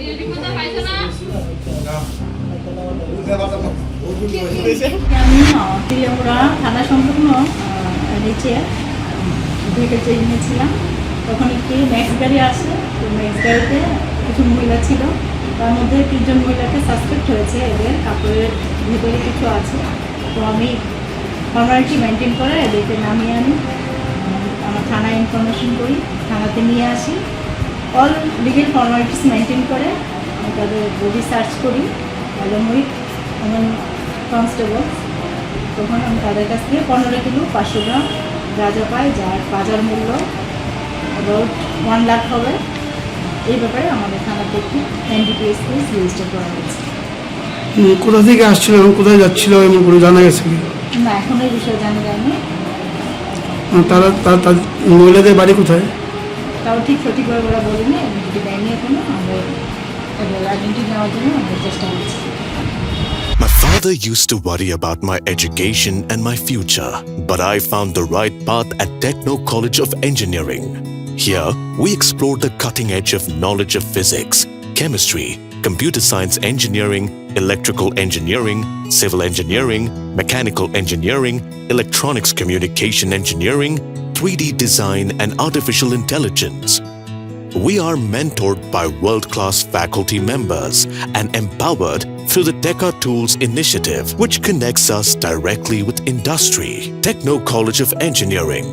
আমি থানা আহ, নিচে দুইটা ট্রেন নিয়েছিলাম তখন একটি ম্যাক্স গাড়ি আসে তো ম্যাক্স গাড়িতে কিছু মহিলা ছিল তার মধ্যে তিনজন মহিলাকে সাসপেক্ট হয়েছে এদের কাপড়ের ভিতরে কিছু আছে তো আমি ফর্মালিটি মেনটেন করে এদেরকে নামিয়ে আনি আমার থানায় ইনফরমেশন করি থানাতে নিয়ে আসি অল লিগেল ফর্মালিটিস মেনটেন করে আমি তাদের বডি সার্চ করি অ্যালং উইথ আমার কনস্টেবল তখন আমি তাদের কাছ থেকে পনেরো কিলো পাঁচশো গ্রাম গাঁজা পাই যার বাজার মূল্য অ্যাবাউট ওয়ান লাখ হবে। এই ব্যাপারে আমাদের থানাতে একটি এনডিপিএস কেস রেজিস্টার করা হয়েছে। কোথা থেকে আসছিল এবং কোথায় যাচ্ছিল এমন কোনো জানা গেছে কি? না এখনও এই বিষয়ে জানা যায়নি। তারা মহিলাদের বাড়ি কোথায়? তাও ঠিক সঠিকভাবে ওরা বলিনি আইডেন্টি দেয়নি এখনো আমরা তাদের আইডেন্টি নেওয়ার জন্য আমরা চেষ্টা করছি My father used to worry about my education and my future, but I found the right path at Techno College of Engineering. Here, we explore the cutting edge of knowledge of physics, chemistry, computer science engineering, electrical engineering, civil engineering, mechanical engineering, electronics communication engineering, 3D design, and artificial intelligence. We are mentored by world class faculty members and empowered through the Deca Tools initiative, which connects us directly with industry. Techno College of Engineering,